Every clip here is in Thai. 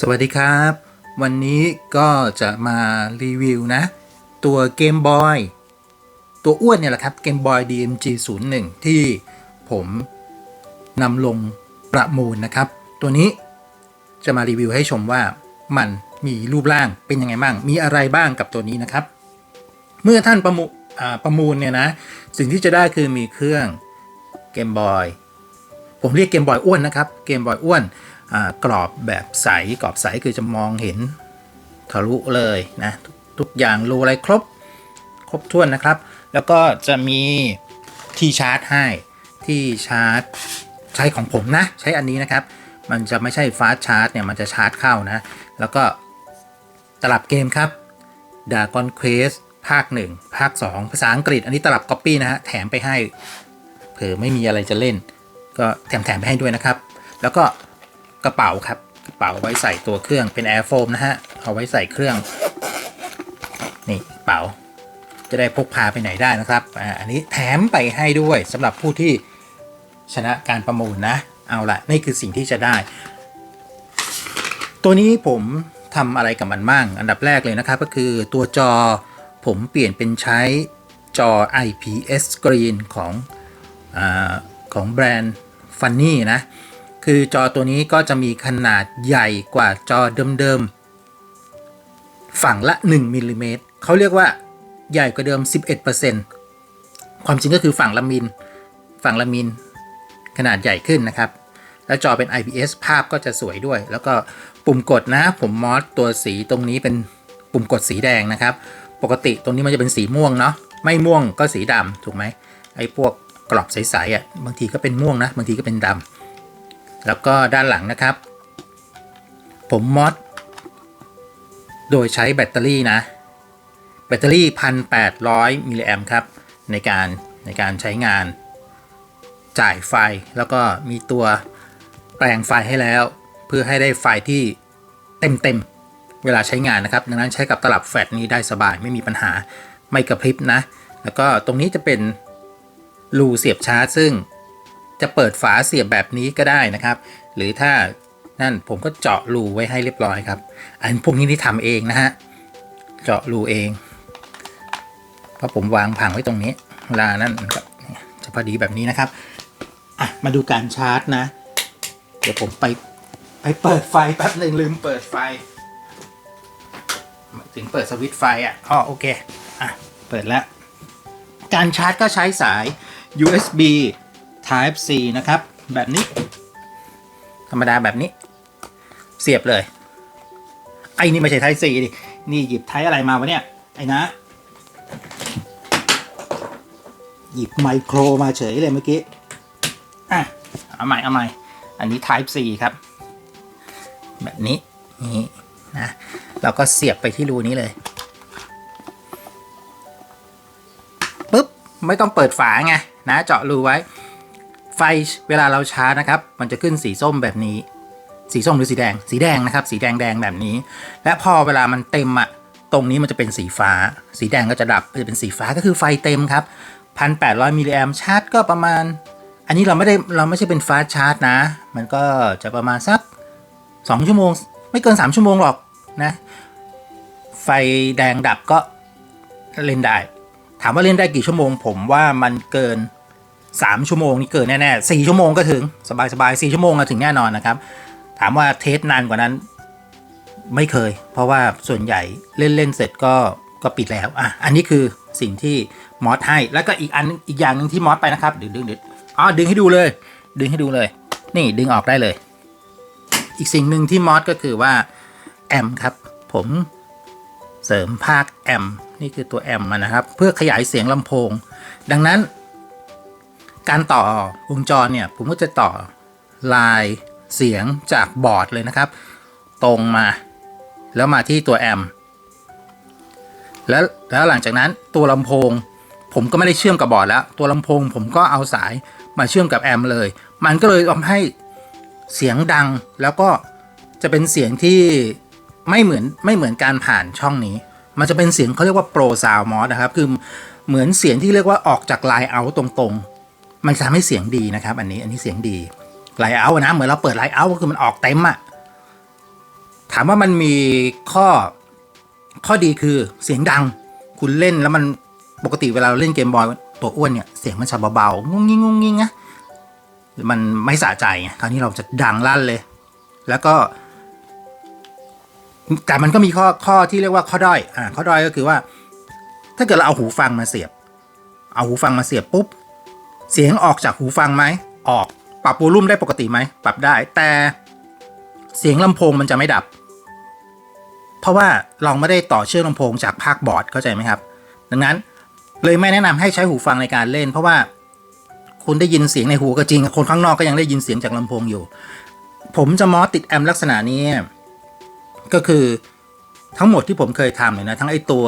สวัสดีครับ วันนี้ก็จะมารีวิวนะ ตัวเกมบอยตัวอ้วนเนี่ยแหละครับเกมบอย DMG 0 1ที่ผมนำลงประมูลนะครับ ตัวนี้จะมารีวิวให้ชมว่ามันมีรูปร่างเป็นยังไงบ้าง มีอะไรบ้างกับตัวนี้นะครับ เมื่อท่านประมูประมูลเนี่ยนะ สิ่งที่จะได้คือมีเครื่องเกมบอยผมเรียกเกมบอยอ้วนนะครับ เกมบอยอ้วน กรอบแบบใสกรอบใสคือจะมองเห็นทะลุเลยนะทุกอย่างรูอะไรครบครบถ้วนนะครับ แล้วก็จะมีที่ชาร์จให้ที่ชาร์จใช้ของผมนะ ใช้อันนี้นะครับ มันจะไม่ใช่ฟาสชาร์จเนี่ยมันจะชาร์จเข้านะ แล้วก็ตลับเกมครับ d a g o n Quest ภาค 1 ภาค 2 ภาษาอังกฤษ อันนี้ตลับ Copy นะฮะ แถมไปให้เผื่อไม่มีอะไรจะเล่น ก็แถมแถมไปให้ด้วยนะครับ แล้วก็ กระเป๋าครับ กระเป๋าไว้ใส่ตัวเครื่องเป็น Air Foam นะฮะ เอาไว้ใส่เครื่อง นี่กระเป๋า จะได้พกพาไปไหนได้นะครับอ่าอันนี้แถมไปให้ด้วยสำหรับผู้ที่ชนะการประมูลนะ เอาละนี่คือสิ่งที่จะได้ ตัวนี้ผมทำอะไรกับมันบ้าง อันดับแรกเลยนะครับ ก็คือตัวจอผมเปลี่ยนเป็นใช้จอ IPS screen ของอของแบรนด์ Funny นะ คือจอตัวนี้ก็จะมีขนาดใหญ่กว่าจอเดิมๆ ฝั่งละ 1มิลลิเมตรเขาเรียกว่าใหญ่กว่าเดิม 11%ความจริงก็คือฝั่งละมิล ฝั่งละมิล ขนาดใหญ่ขึ้นนะครับ แล้วจอเป็น IPS ภาพก็จะสวยด้วย แล้วก็ปุ่มกดนะ ผมมอสตัวสีตรงนี้เป็นปุ่มกดสีแดงนะครับ ปกติตรงนี้มันจะเป็นสีม่วงเนาะ ไม่ม่วงก็สีดำถูกไหม ไอ้พวกกรอบใสๆอะ บางทีก็เป็นม่วงนะ บางทีก็เป็นดำ แล้วก็ด้านหลังนะครับ ผมมอสโดยใช้แบตเตอรี่นะ แบตเตอรี่ 1,800 มิลลิแอมครับ ในการในการใช้งานจ่ายไฟแล้วก็มีตัวแปลงไฟให้แล้ว เพื่อให้ได้ไฟที่เต็มเต็มเวลาใช้งานนะครับ ดังนั้นใช้กับตลับแฟลชนี้ได้สบายไม่มีปัญหาไม่กระพริบนะ แล้วก็ตรงนี้จะเป็นรูเสียบชาร์จซึ่ง จะเปิดฝาเสียบแบบนี้ก็ได้นะครับ หรือถ้านั่นผมก็เจาะรูไว้ให้เรียบร้อยครับ อันพวกนี้ที่ทำเองนะฮะ เจาะรูเอง เพราะผมวางผังไว้ตรงนี้เวลานั้นมันก็จะพอดีแบบนี้นะครับ อะ มาดูการชาร์จนะ เดี๋ยวผมไปไปเปิดไฟแป๊บหนึ่งลืมเปิดไฟ ถึงเปิดสวิตช์ไฟอะอ๋อโอเค อะ เปิดแล้ว การชาร์จก็ใช้สาย USB Type C นะครับ แบบนี้ ธรรมดาแบบนี้ เสียบเลย ไอ้นี่ไม่ใช่ Type C ดิ นี่หยิบ Type อะไรมาวะเนี่ย ไอ้นะ หยิบไมโครมาเฉยเลยเมื่อกี้ อะ เอาใหม่ เอาใหม่ อันนี้ Type C ครับ แบบนี้ นี่นะเราก็เสียบไปที่รูนี้เลยปุ๊บ ไม่ต้องเปิดฝาไงนะ เจาะรูไว้ ไฟเวลาเราชาร์จนะครับ มันจะขึ้นสีส้มแบบนี้ สีส้มหรือสีแดง สีแดงนะครับ สีแดงแดงแบบนี้ และพอเวลามันเต็มอะตรงนี้มันจะเป็นสีฟ้า สีแดงก็จะดับจะเป็นสีฟ้าก็คือไฟเต็มครับ1,800มิลลิแอมชาร์จก็ประมาณ อันนี้เราไม่ได้เราไม่ใช่เป็นฟาสชาร์จนะ มันก็จะประมาณสัก 2 ชั่วโมง ไม่เกิน 3 ชั่วโมงหรอกนะ ไฟแดงดับก็เล่นได้ ถามว่าเล่นได้กี่ชั่วโมง ผมว่ามันเกิน 3 ชั่วโมงนี่เกินแน่ๆ4ชั่วโมงก็ถึงสบายๆ4ชั่วโมงก็ถึงแน่นอนนะครับ ถามว่าเทสนานกว่านั้นไม่เคย เพราะว่าส่วนใหญ่เล่นเล่นเสร็จก็ก็ปิดแล้วอะอันนี้คือสิ่งที่มอสให้แล้วก็อีกอันอีกอย่างหนึ่งที่มอสไปนะครับดึงดึงดึงอ๋อดึงให้ดูเลย ดึงให้ดูเลย นี่ดึงออกได้เลย อีกสิ่งหนึ่งที่มอสก็คือว่าแอมครับ ผมเสริมภาคแอมนี่คือตัวแอมนะครับ เพื่อขยายเสียงลำโพง ดังนั้น การต่อวงจรเนี่ยผมก็จะต่อลายเสียงจากบอร์ดเลยนะครับ ตรงมา แล้วมาที่ตัวแอมแล้วแล้วหลังจากนั้นตัวลำโพง ผมก็ไม่ได้เชื่อมกับบอร์ดแล้ว ตัวลำโพงผมก็เอาสายมาเชื่อมกับแอมเลย มันก็เลยทำให้เสียงดังแล้วก็จะเป็นเสียงที่ไม่เหมือนไม่เหมือนการผ่านช่องนี้ มันจะเป็นเสียงเขาเรียกว่าโปรซาวมอสนะครับ คือเหมือนเสียงที่เรียกว่าออกจากไลน์เอาตรงๆ มันจะทำให้เสียงดีนะครับ อันนี้อันนี้เสียงดีไลน์เอานะเหมือนเราเปิดไลน์เอาก็คือมันออกเต็มอะถามว่ามันมีข้อข้อดีคือเสียงดัง คุณเล่นแล้วมันปกติเวลาเราเล่นเกมบอยตัวอ้วนเนี่ยเสียงมันจะเบาๆงุ้งงิ้งงุ้งงิ้งนะมันไม่สะใจไงคราวนี้เราจะดังลั่นเลย แล้วก็ แต่มันก็มีข้อข้อที่เรียกว่าข้อด้อยอ่าข้อด้อยก็คือว่า ถ้าเกิดเราเอาหูฟังมาเสียบ เอาหูฟังมาเสียบปุ๊บ เสียงออกจากหูฟังไหม ออก ปรับวูลุ่มได้ปกติไหม ปรับได้ แต่เสียงลำโพงมันจะไม่ดับ เพราะว่าเราไม่ได้ต่อเชื่อมลำโพงจากภาคบอร์ดเข้าใจไหมครับ ดังนั้นเลยไม่แนะนำให้ใช้หูฟังในการเล่น เพราะว่าคุณได้ยินเสียงในหูก็จริง คนข้างนอกก็ยังได้ยินเสียงจากลำโพงอยู่ ผมจะมอสติดแอมลักษณะนี้ ก็คือทั้งหมดที่ผมเคยทำเลยนะ ทั้งไอตัว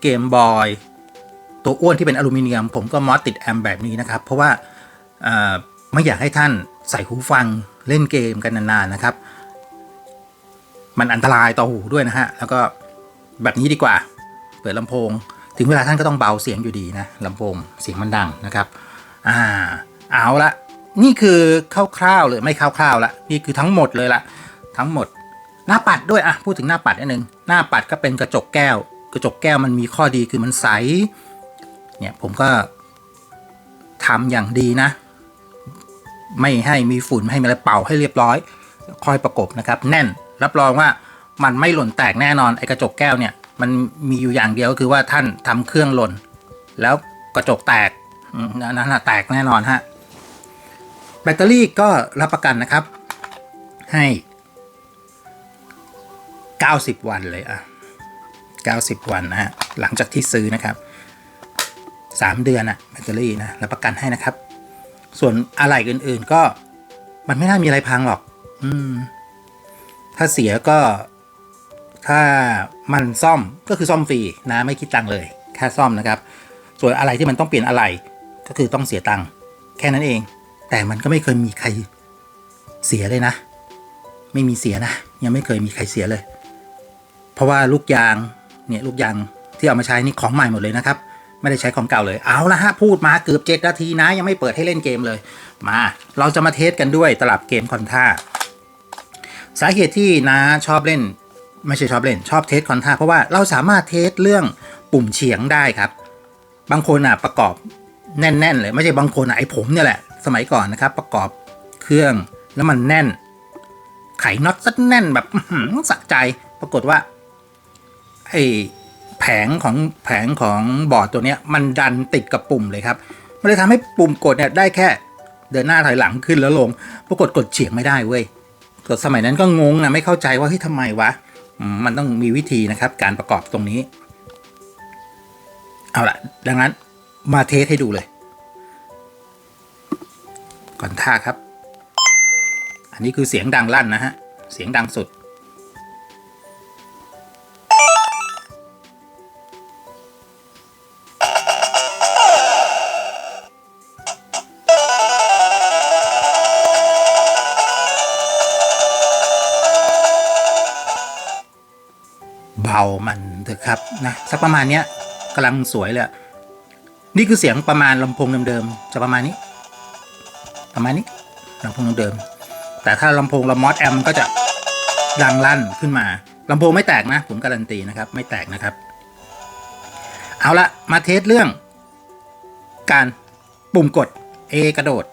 เกมบอย ตัวอ้วนที่เป็นอลูมิเนียม ผมก็มอสติดแอมแบบนี้นะครับ เพราะว่าไม่อยากให้ท่านใส่หูฟังเล่นเกมกันนานๆนะครับ มันอันตรายต่อหูด้วยนะฮะ แล้วก็แบบนี้ดีกว่า เปิดลำโพง ถึงเวลาท่านก็ต้องเบาเสียงอยู่ดีนะลำโพงเสียงมันดังนะครับอ่าเอาละนี่คือคร่าวๆเลยไม่คร่าวๆละนี่คือทั้งหมดเลยละทั้งหมด หน้าปัดด้วยอะพูดถึงหน้าปัดนิดนึงหน้าปัดก็เป็นกระจกแก้ว กระจกแก้วมันมีข้อดีคือมันใส เนี่ยผมก็ทำอย่างดีนะ ไม่ให้มีฝุ่นไม่ให้มีอะไรเป่าให้เรียบร้อยค่อยประกบนะครับ แน่นรับรองว่ามันไม่หล่นแตกแน่นอนไอ้กระจกแก้วเนี่ย มันมีอยู่อย่างเดียวก็คือว่าท่านทำเครื่องหล่น แล้วกระจกแตกอืมอันนั้นนะแตกแน่นอนฮะแบตเตอรี่ก็รับประกันนะครับ ให้ 90 วันเลยอะ 90 วันนะฮะหลังจากที่ซื้อนะครับ 3 เดือนอะแบตเตอรี่นะรับประกันให้นะครับ ส่วนอะไหล่อื่นๆก็มันไม่น่ามีอะไรพังหรอก อืม ถ้าเสียก็ ถ้ามันซ่อมก็คือซ่อมฟรีนะไม่คิดตังค์เลย แค่ซ่อมนะครับ ส่วนอะไรที่มันต้องเปลี่ยนอะไรก็คือต้องเสียตังค์แค่นั้นเอง แต่มันก็ไม่เคยมีใครเสียเลยนะ ไม่มีเสียนะ ยังไม่เคยมีใครเสียเลย เพราะว่าลูกยางเนี่ยลูกยางที่เอามาใช้นี่ของใหม่หมดเลยนะครับ ไม่ได้ใช้ของเก่าเลย เอาละฮะ พูดมาเกือบเจ็ดนาทีนะ ยังไม่เปิดให้เล่นเกมเลย มา เราจะมาเทสกันด้วยตลับเกมคอนท่า สาเหตุที่นะชอบเล่น ไม่ใช่ชอบเล่น ชอบเทสคอนท่าเพราะว่าเราสามารถเทสเรื่องปุ่มเฉียงได้ครับ บางคนอะประกอบแน่น ๆ เลย ไม่ใช่บางคนอะไอ้ผมเนี่ยแหละ สมัยก่อนนะครับ ประกอบเครื่องแล้วมันแน่น ไขน็อตซัดแน่นแบบหือสะใจ ปรากฏว่าไอ ผงของแผงของบอร์ดตัวนี้มันดันติดกับปุ่มเลยครับ มันเลยทำให้ปุ่มกดเนี่ยได้แค่เดินหน้าถอยหลังขึ้นแล้วลง ปรากฏกดเฉียงไม่ได้เว้ยกดสมัยนั้นก็งงนะไม่เข้าใจว่าเฮ้ยทำไมวะ มันต้องมีวิธีนะครับ การประกอบตรงนี้ เอาละดังนั้นมาเทสให้ดูเลย ก่อนท่าครับ อันนี้คือเสียงดังลั่นนะฮะ เสียงดังสุดามันเถอะครับนะสักประมาณเนี้ยกำลังสวยเลยนี่คือเสียงประมาณลำโพงเดิมๆจะประมาณนี้ ประมาณนี้ลำโพงเดิมๆแต่ถ้าลำโพงละมอสแอมก็จะดังลั่นขึ้นมาลำโพงไม่แตกนะผมการันตีนะครับ ไม่แตกนะครับ เอาละมาเทสเรื่อง การปุ่มกด A กระโดด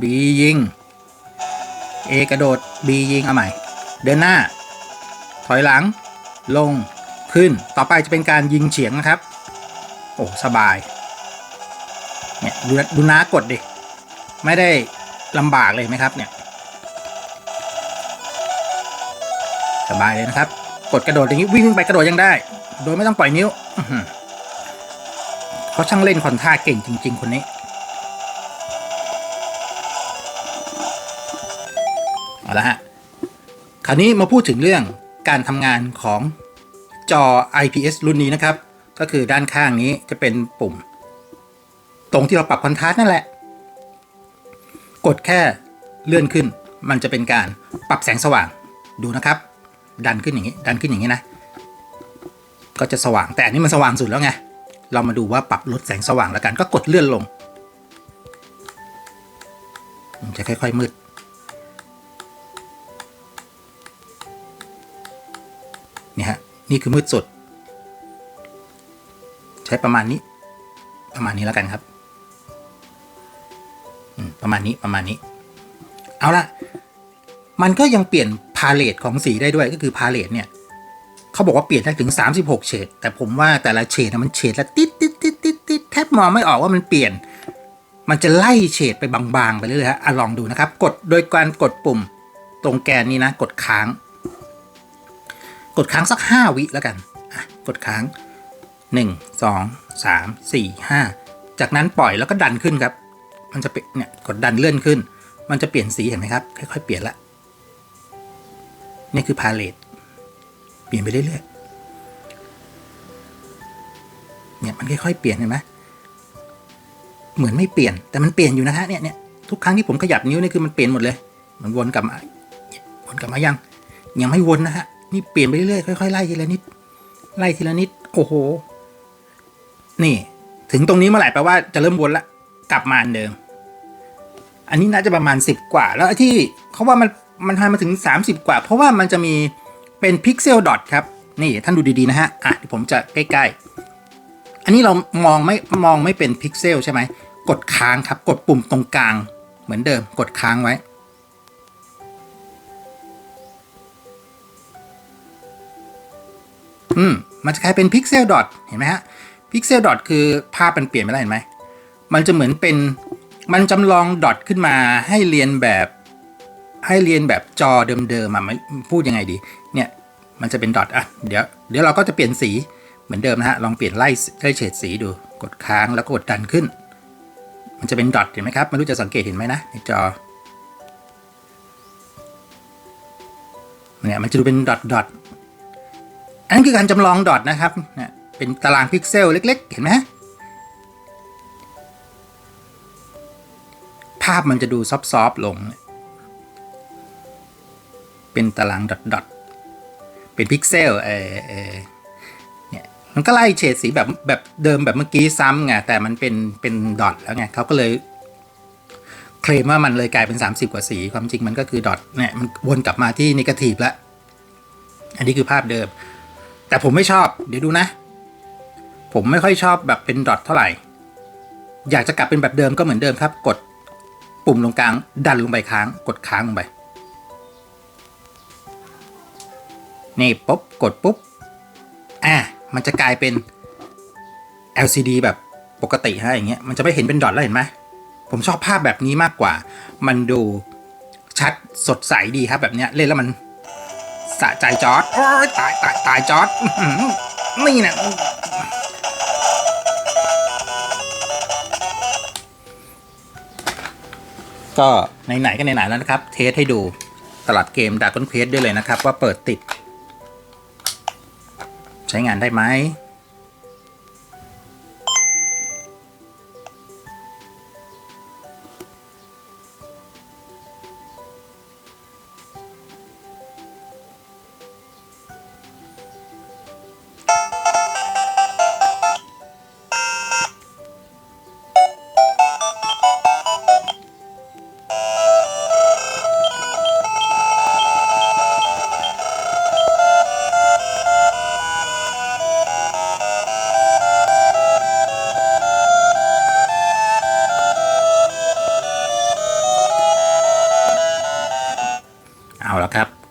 B ยิง A กระโดด B ยิงเอาใหม่ เดินหน้า ถอยหลัง ลง ขึ้น ต่อไปจะเป็นการยิงเฉียงนะครับ โอ้สบาย เนี่ยดูดูน้ากดดิ ไม่ได้ลำบากเลยไหมครับเนี่ย สบายเลยนะครับ กดกระโดดอย่างนี้วิ่งไปกระโดดยังได้ โดยไม่ต้องปล่อยนิ้วเขาช่างเล่นคอนท่าเก่งจริง ๆ คนนี้เอาละฮะ คราวนี้มาพูดถึงเรื่องการทำงานของ จอ IPS รุ่นนี้นะครับ ก็คือด้านข้างนี้จะเป็นปุ่ม ตรงที่เราปรับคอนทราสต์นั่นแหละ กดแค่เลื่อนขึ้น มันจะเป็นการปรับแสงสว่างดูนะครับ ดันขึ้นอย่างนี้ ดันขึ้นอย่างนี้นะ ก็จะสว่างแต่อันนี้มันสว่างสุดแล้วไงเรามาดูว่าปรับลดแสงสว่างแล้วกันก็กดเลื่อนลงมันจะค่อยๆมืด นี่คือมืดสุด ใช้ประมาณนี้ ประมาณนี้แล้วกันครับประมาณนี้ประมาณนี้ เอาละมันก็ยังเปลี่ยนพาเลตของสีได้ด้วยก็คือพาเลตเนี่ยเขาบอกว่าเปลี่ยนได้ถึง 36 เฉดแต่ผมว่าแต่ละเฉดนะมันเฉดละติดติดติดติดติดแทบมองไม่ออกว่ามันเปลี่ยน มันจะไล่เฉดไปบางๆ ไปเรื่อยๆฮะลองดูนะครับ กดโดยการกดปุ่มตรงแกนนี้นะ กดค้าง กดค้างสัก 5 วิแล้วกัน กดค้าง 1 2 3 4 5 จากนั้นปล่อยแล้วก็ดันขึ้นครับ มันจะเป็นเนี่ยกดดันเลื่อนขึ้น มันจะเปลี่ยนสีเห็นไหมครับ ค่อยๆเปลี่ยนละ นี่คือพาเลตเปลี่ยนไปเรื่อยๆ เนี่ยมันค่อยๆเปลี่ยนเห็นไหมเหมือนไม่เปลี่ยน แต่มันเปลี่ยนอยู่นะฮะเนี่ยเนี่ยทุกครั้งที่ผมขยับนิ้วนี่คือมันเปลี่ยนหมดเลย มันวนกลับมาวนกลับมายัง ยังไม่วนนะฮะ นี่เปลี่ยนไปเรื่อยๆค่อยๆไล่ทีละนิด ไล่ทีละนิด โอ้โห นี่ ถึงตรงนี้เมื่อไหร่แปลว่าจะเริ่มวนละกลับมาอันเดิม อันนี้น่าจะประมาณสิบกว่า แล้วที่เขาว่ามันมันทำมาถึง 30 กว่า เพราะว่ามันจะมีเป็นพิกเซลดอทครับ นี่ท่านดูดีๆนะฮะ อะเดี๋ยวผมจะใกล้ๆ อันนี้เรามองไม่มองไม่เป็นพิกเซลใช่ไหม กดค้างครับ กดปุ่มตรงกลางเหมือนเดิม กดค้างไว้ อืมมันจะกลายเป็นพิกเซลดอทเห็นไหมฮะพิกเซลดอทคือภาพมันเปลี่ยนไปแล้วเห็นไหมมันจะเหมือนเป็นมันจำลองดอทขึ้นมาให้เรียนแบบ ให้เรียนแบบจอเดิมๆมันพูดยังไงดี เนี่ยมันจะเป็นดอทอะเดี๋ยวเดี๋ยวเราก็จะเปลี่ยนสีเหมือนเดิมนะฮะลองเปลี่ยนไล่ไล่เฉดสีดูกดค้างแล้วก็กดดันขึ้น มันจะเป็นดอทเห็นไหมครับไม่รู้จะสังเกตเห็นไหมนะในจอเนี่ยมันจะดูเป็นดอทดอท อันนั้นคือการจำลองดอทนะครับเป็นตารางพิกเซลเล็ก ๆ เห็นไหมภาพมันจะดูซอฟๆลง เป็นตารางดอทดอทเป็นพิกเซลเอเออเนี่ยมันก็ไล่เฉดสีแบบแบบเดิมแบบเมื่อกี้ซ้ำไงแต่มันเป็นเป็นดอทแล้วไงเขาก็เลยเคลมว่ามันเลยกลายเป็น 30 กว่าสี ความจริงมันก็คือดอทเนี่ยมันวนกลับมาที่นิเกทีฟแล้ว อันนี้คือภาพเดิม แต่ผมไม่ชอบ เดี๋ยวดูนะ ผมไม่ค่อยชอบแบบเป็นดอทเท่าไหร่ อยากจะกลับเป็นแบบเดิมก็เหมือนเดิมครับ กดปุ่มตรงกลาง ดันลงไปค้าง กดค้างลงไป นี่ปุ๊บกดปุ๊บ อะ มันจะกลายเป็น LCD แบบปกติฮะอย่างเงี้ย มันจะไม่เห็นเป็นดอทแล้วเห็นไหมผมชอบภาพแบบนี้มากกว่า มันดูชัดสดใสดีครับแบบเนี้ยเล่นแล้วมัน สะใจจอร์ดโอ้ยตายตายตายจอร์ดอื้อหือนี่นะก็ไหนๆก็ไหนๆแล้วนะครับ เทสให้ดูตลาดเกมด a ก o n Quest ด้วยเลยนะครับ ว่าเปิดติด ใช้งานได้ไหม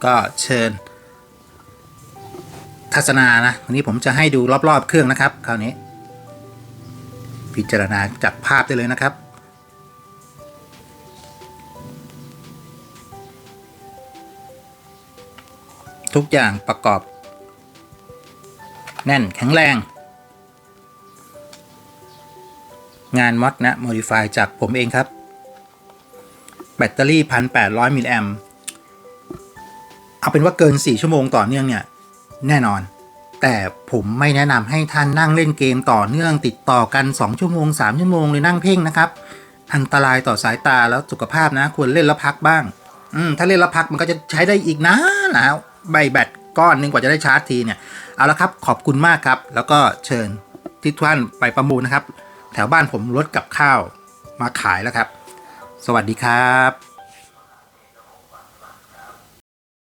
ก็เชิญ ทัศนานะวันนี้ผมจะให้ดูรอบๆเครื่องนะครับ คราวนี้ พิจารณาจากภาพได้เลยนะครับทุกอย่างประกอบ แน่นแข็งแรง งานมอดนะ Modify จากผมเองครับ แบตเตอรี่ 1,800 มิลลิแอม เอาเป็นว่าเกิน 4 ชั่วโมงต่อเนื่องเนี่ยแน่นอน แต่ผมไม่แนะนำให้ท่านนั่งเล่นเกมต่อเนื่องติดต่อกัน 2 ชั่วโมง 3 ชั่วโมงเลยนั่งเพ่งนะครับ อันตรายต่อสายตาแล้วสุขภาพนะ ควรเล่นแล้วพักบ้าง อืมถ้าเล่นแล้วพักมันก็จะใช้ได้อีกนะนะใบแบตก้อนหนึงกว่าจะได้ชาร์จทีเนี่ย เอาละครับขอบคุณมากครับ แล้วก็เชิญที่ท่านไปประมูลนะครับ แถวบ้านผมรถกับข้าวมาขายแล้วครับ สวัสดีครับ